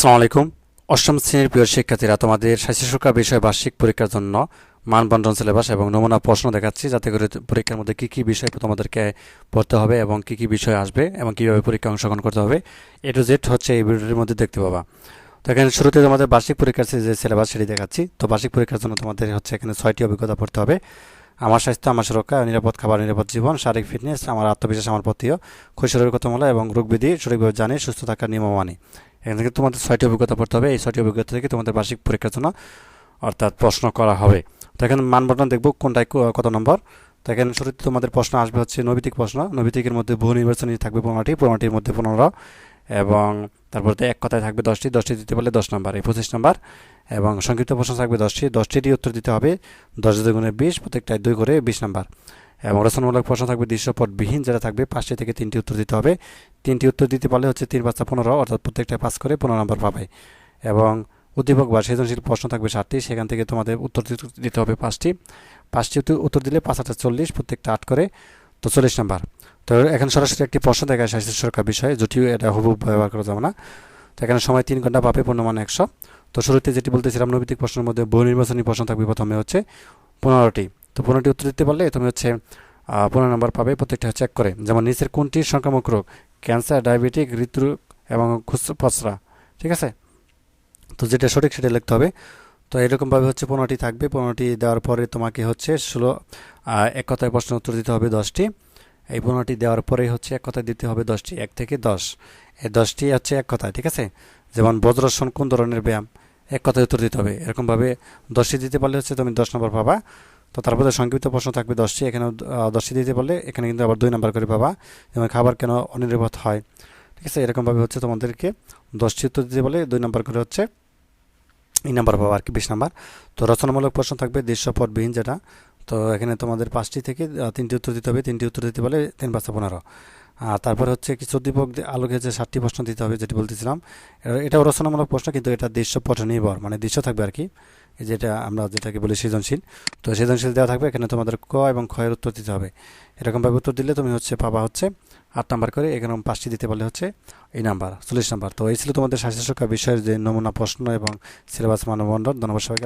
আসসালামু আলাইকুম। অষ্টম শ্রেণির প্রিয় শিক্ষার্থীরা, তোমাদের স্বাস্থ্য সুরক্ষা বিষয় বার্ষিক পরীক্ষার জন্য মানবন্টন সিলেবাস এবং নমুনা প্রশ্ন দেখাচ্ছি। যাতে করে পরীক্ষার মধ্যে কী কী বিষয় তোমাদেরকে পড়তে হবে এবং কী কী বিষয় আসবে এবং কীভাবে পরীক্ষা অংশগ্রহণ করতে হবে, এ টু জেড হচ্ছে এই ভিডিওটির মধ্যে দেখতে পাবা। তো এখানে শুরুতে তোমাদের বার্ষিক পরীক্ষার যে সিলেবাস সেটি দেখাচ্ছি। তো বার্ষিক পরীক্ষার জন্য তোমাদের হচ্ছে এখানে ছয়টি অভিজ্ঞতা পড়তে হবে। আমার স্বাস্থ্য, আমার সুরক্ষা, নিরাপদ খাবার, নিরাপদ জীবন, শারীরিক ফিটনেস, আমার আত্মবিশ্বাস, আমার প্রতিও, কৈশোরের কথামূলা এবং রোগবিধি, সঠিকভাবে জানি, সুস্থ থাকার নিয়ম মানি এখান থেকে তোমাদের ছয়টি অভিজ্ঞতা পড়তে হবে। এই ছয়টি অভিজ্ঞতা থেকে তোমাদের বার্ষিক পরীক্ষার জন্য অর্থাৎ প্রশ্ন করা হবে। তো এখানে মানবন্টন দেখব, কোনটায় কত নম্বর? তো এখানে শুরুতে তোমাদের প্রশ্ন আসবে হচ্ছে নৈবিতিক প্রশ্ন। নৈবিতিকের মধ্যে বহু নির্বাচনী থাকবে পনেরোটি, পনেরোটির মধ্যে পনেরো। এবং তারপর এক কথায় থাকবে দশটি দশটি দিতে পারলে দশ নম্বর, এই পঁচিশ নম্বর। এবং সংক্ষিপ্ত প্রশ্ন থাকবে দশটি, দশটিরই উত্তর দিতে হবে। দশ দুগুণে বিশ, প্রত্যেকটায় দুই করে বিশ নম্বর। রচনামূলক প্রশ্ন থাকবে দৃশ্যপটবিহীন, যেটা থাকবে পাঁচটি থেকে তিনটি উত্তর দিতে হবে। তিনটি উত্তর দিতে পারলে হচ্ছে তিন পাঁচটা পনেরো, অর্থাৎ প্রত্যেকটায় পাস করে পনেরো নম্বর পাবে। এবং উদ্দীপক বা সৃজনশীল প্রশ্ন থাকবে ষাটটি সেখান থেকে তোমাদের উত্তর দিতে- হবে পাঁচটি। পাঁচটি উত্তর- দিলে পাঁচ হাজার চল্লিশ, প্রত্যেকটা আট করে, তো চল্লিশ নাম্বার। তো এখানে সরাসরি একটি প্রশ্ন দেখায় স্বাস্থ্য সুরক্ষা বিষয়ে, যদিও এটা হুবহু ব্যবহার করা যাবে না। তো এখানে সময় তিন ঘণ্টা পাবে, পূর্ণমান একশো। তো শুরুতে যেটি বলতেছিলাম নৈতিক প্রশ্নের মধ্যে বহু নির্বাচনী প্রশ্ন থাকবে, প্রথমে হচ্ছে পনেরোটি। তো পনেরোটি উত্তর দিতে পারলে তুমি হচ্ছে পনেরো নম্বর পাবে, প্রত্যেকটা চেক করে। যেমন নিচের কোনটি সংক্রামক রোগ? ক্যান্সার ডায়াবেটিক হৃদরোগ এবং খুচরা ঠিক আছে? তো যেটা সঠিক সেটা লিখতে হবে। তো এরকমভাবে হচ্ছে পনেরোটি থাকবে। পনেরোটি দেওয়ার পরে তোমাকে হচ্ছে ষোলো এক কথায় প্রশ্ন উত্তর দিতে হবে দশটি। এই পনেরোটি দেওয়ার পরে হচ্ছে এক কথায় দিতে হবে দশটি, এক থেকে দশ। এই দশটি হচ্ছে এক কথায়, ঠিক আছে? যেমন বজ্রাসন কোন ধরনের ব্যায়াম? এক কথায় উত্তর দিতে হবে। এরকমভাবে দশটি দিতে পারলে হচ্ছে তুমি দশ নম্বর পাবা। তো তারপরে সংক্ষিপ্ত প্রশ্ন থাকবে দশটি এখানে দশটি দিতে পারলে এখানে কিন্তু আবার দুই নাম্বার করে পাবা এবং খাবার কেন অনিরাপদ হয়। ঠিক আছে, এরকমভাবে হচ্ছে তোমাদেরকে দশটি উত্তর দিতে বলে দুই নাম্বার করে হচ্ছে এই নাম্বার পাবো আর কি, বিশ নাম্বার। তো রচনামূলক প্রশ্ন থাকবে দৃশ্যপটবিহীন যেটা। তো এখানে তোমাদের পাঁচটি থেকে তিনটি উত্তর দিতে হবে, তিনটি উত্তর দিতে পারলে তিন পাঁচটা পনেরো। আর তারপর হচ্ছে কিছু দিয়ে আলোকে যে ষাটটি প্রশ্ন দিতে হবে যেটি বলতেছিলাম এ- এটাও রচনামূলক প্রশ্ন, কিন্তু এটা দৃশ্যপট নির্ভর মানে দৃশ্য থাকবে আর কি। যেটা আমরা যেটাকে বলি সৃজনশীল। তো সৃজনশীল দেওয়া থাকবে, এখানে তোমাদের ক এবং ক্ষয়ের উত্তর দিতে হবে। এরকমভাবে উত্তর দিলে তুমি হচ্ছে পাবা হচ্ছে আট নাম্বার করে, এখানে পাঁচটি দিতে পারলে হচ্ছে এই নাম্বার, চল্লিশ নাম্বার। তো এই ছিল তোমাদের স্বাস্থ্য সুরক্ষা বিষয়ের যে নমুনা প্রশ্ন এবং সিলেবাস মানবন্ধন ধন্যবাদ সবাইকে।